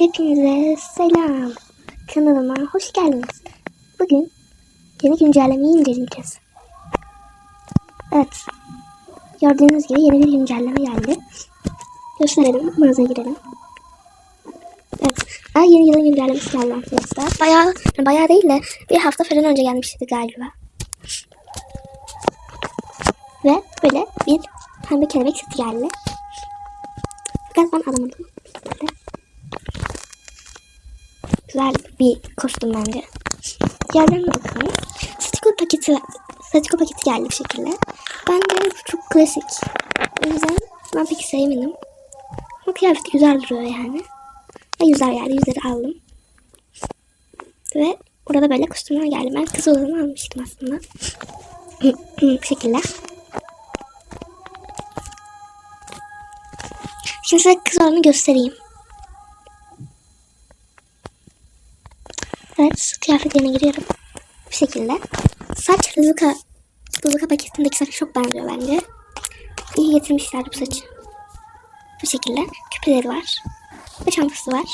Hepinize selam. Kanalıma hoş geldiniz. Bugün yeni güncellemeyi inceleyeceğiz. Evet. Gördüğünüz gibi yeni bir güncelleme geldi. Gösterelim. Mağazaya girelim. Evet. Aa, yeni yılın güncellemesi geldi arkadaşlar. Bayağı, bayağı değil de bir hafta falan önce gelmişti galiba. Ve böyle bir pembe kelebek seti geldi. Fakat ben alamadım. Böyle. Güzel bir kostüm bence. Diğerlerine bakalım. Satiko paketi, Satiko paketi geldi bir şekilde. Bence bu çok klasik. O yüzden ben pek sevmedim. Ama kıyafeti güzel duruyor yani. Ve yüzler geldi. Yüzleri aldım. Ve burada böyle kostümler geldi. Ben kız olanı almıştım aslında. bu şekilde. Şimdi size kız olanı göstereyim. Evet, kıyafetlerine giriyorum. Bu şekilde. Saç Rizuka, Rizuka paketindeki saç çok benziyor bence. İyi getirmişler bu saçı. Bu şekilde. Küpeleri var. Ve çantası var.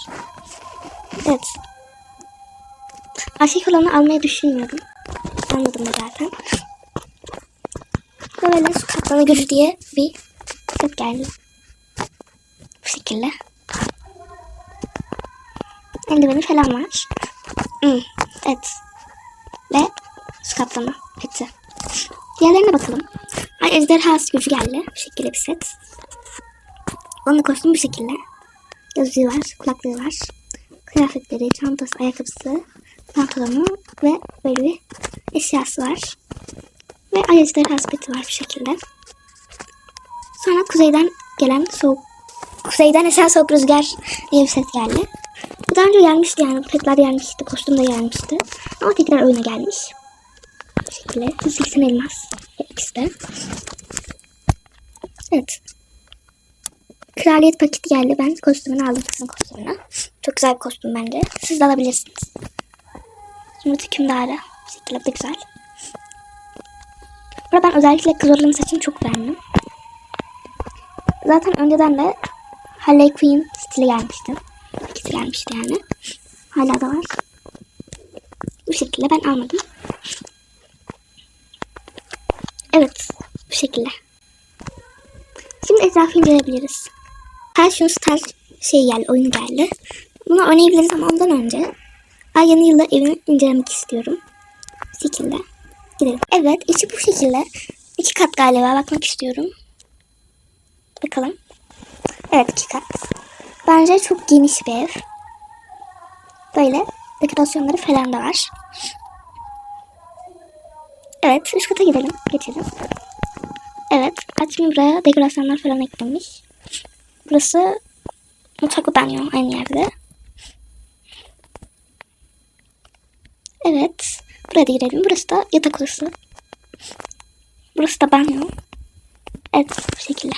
Evet. Erkek olanı almayı düşünmüyordum. Anladım da zaten. Böyle su kaplana gücü diye bir set geldi. Bu şekilde. Eldiveni falan var. Evet. Ve su kaplama peti. Diğerlerine bakalım. Ay, ejderha gücü geldi. Bu şekilde bir set. Onun kostümü bu şekilde. Gözlüğü var, kulaklığı var. Kıyafetleri, çantası, ayakkabısı, pantolonu ve böyle bir eşyası var. Ve ay ejderha peti var bu şekilde. Sonra kuzeyden gelen soğuk Kuzeyden esen soğuk rüzgar diye bir set geldi. Daha önce gelmişti yani. Petler gelmişti. Kostüm de gelmişti. Ama tekrar oyuna gelmiş. Bu şekilde. 180 elmas. İkisi de. Evet. Kraliyet paketi geldi. Ben kostümünü aldım. Kızın kostümünü. Çok güzel bir kostüm bence. Siz de alabilirsiniz. Şimdi hükümdarı. Bu şekilde de güzel. Burada ben özellikle kız olanın saçını çok beğendim. Zaten önceden de Harley Quinn stili gelmişti. İkisi gelmişti yani. Hala da var. Bu şekilde ben almadım. Evet. Bu şekilde. Şimdi etrafı inceleyebiliriz. Passion Star şey geldi, oyunu geldi. Bunu oynayabiliriz ama ondan önce yeni yılda evimi incelemek istiyorum. Bu şekilde. Gidelim. Evet içi bu şekilde. İki kat galiba bakmak istiyorum. Bakalım. Evet iki kat. Bence çok geniş bir ev. Böyle dekorasyonları falan da var. Evet üst kata gidelim. Geçelim. Evet açmayı buraya dekorasyonlar falan eklemiş. Burası mutfak banyo aynı yerde. Evet. Buraya da girelim. Burası da yatak odası. Burası da banyo. Evet bu şekilde.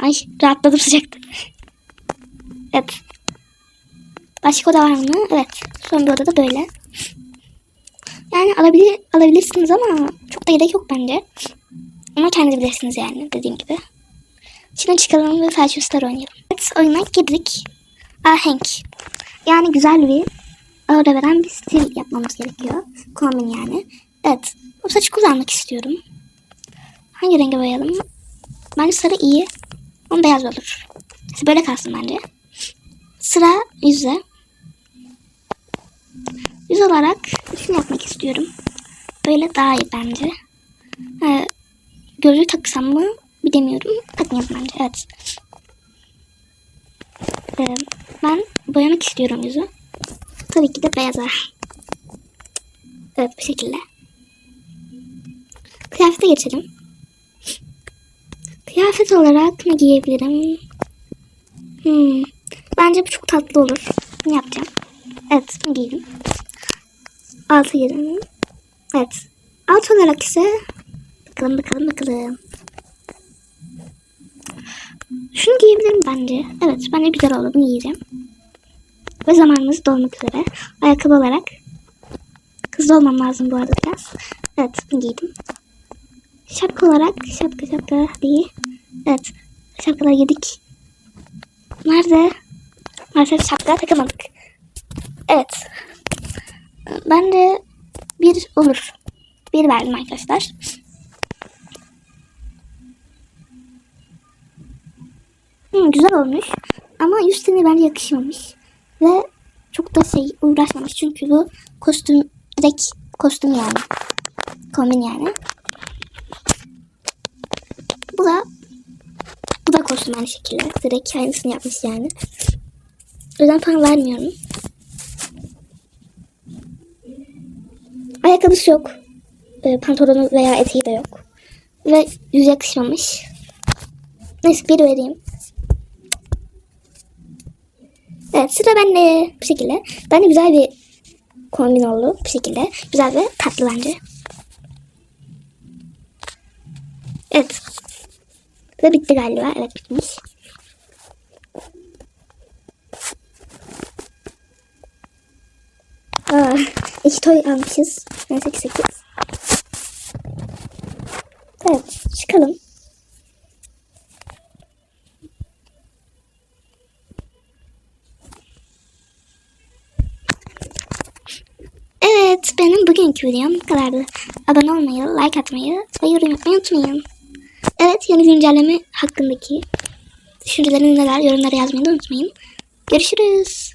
Ay rahatladım sıcakta. Evet. Başka oda var mı? Evet. Son bir oda da böyle. Yani alabilir, alabilirsiniz ama çok da gerek yok bence. Ama kendiniz bilirsiniz yani dediğim gibi. Şimdi çıkalım ve Star oynayalım. Evet oyuna girdik. Ahenk. Yani güzel bir aura veren bir stil yapmamız gerekiyor. Kombin yani. Evet. Bu saçı kullanmak istiyorum. Hangi renge boyayalım? Bence sarı iyi. Ama beyaz olur. Böyle kalsın bence. Sıra yüze. Yüz olarak şunu yapmak istiyorum. Böyle daha iyi bence. Ee, gözlüğü taksam mı bilemiyorum. Takmayalım bence. Evet. Ee, ben boyamak istiyorum yüzü. Tabii ki de beyaza. Evet bu şekilde. Kıyafete geçelim. Kıyafet olarak ne giyebilirim? Hmm. Bence bu çok tatlı olur. Ne yapacağım? Evet bunu. Altı giyelim. Evet. Alt olarak ise bakalım bakalım bakalım. Şunu giyebilirim bence. Evet bence güzel oldu. Bunu giyeceğim. Ve zamanımız dolmak üzere. Ayakkabı olarak. Hızlı olmam lazım bu arada biraz. Evet bunu giydim. Şapka olarak şapka şapka değil. Evet. Şapkaları yedik. Nerede? Maalesef şapka takamadık. Evet. Ben de bir olur. Bir verdim arkadaşlar. Hmm, güzel olmuş. Ama yüz tane bence yakışmamış. Ve çok da şey uğraşmamış. Çünkü bu kostüm direkt kostüm yani. Kombin yani. Bu da bu da kostüm aynı şekilde. Direkt aynısını yapmış yani. O yüzden puan vermiyorum. Ayakkabısı yok. E, pantolonu veya eteği de yok. Ve yüz yakışmamış. Neyse bir vereyim. Evet sıra bende bu şekilde. Bence güzel bir kombin oldu bu şekilde. Güzel ve tatlı bence. Evet. Ve bitti galiba. Evet bitmiş. Aa, iki toy almışız. Neyse ki sekiz. Evet çıkalım. Evet benim bugünkü videom bu kadardı. Abone olmayı, like atmayı ve yorum yapmayı unutmayın. Evet yeni güncelleme hakkındaki düşünceleriniz neler yorumlara yazmayı unutmayın. Görüşürüz.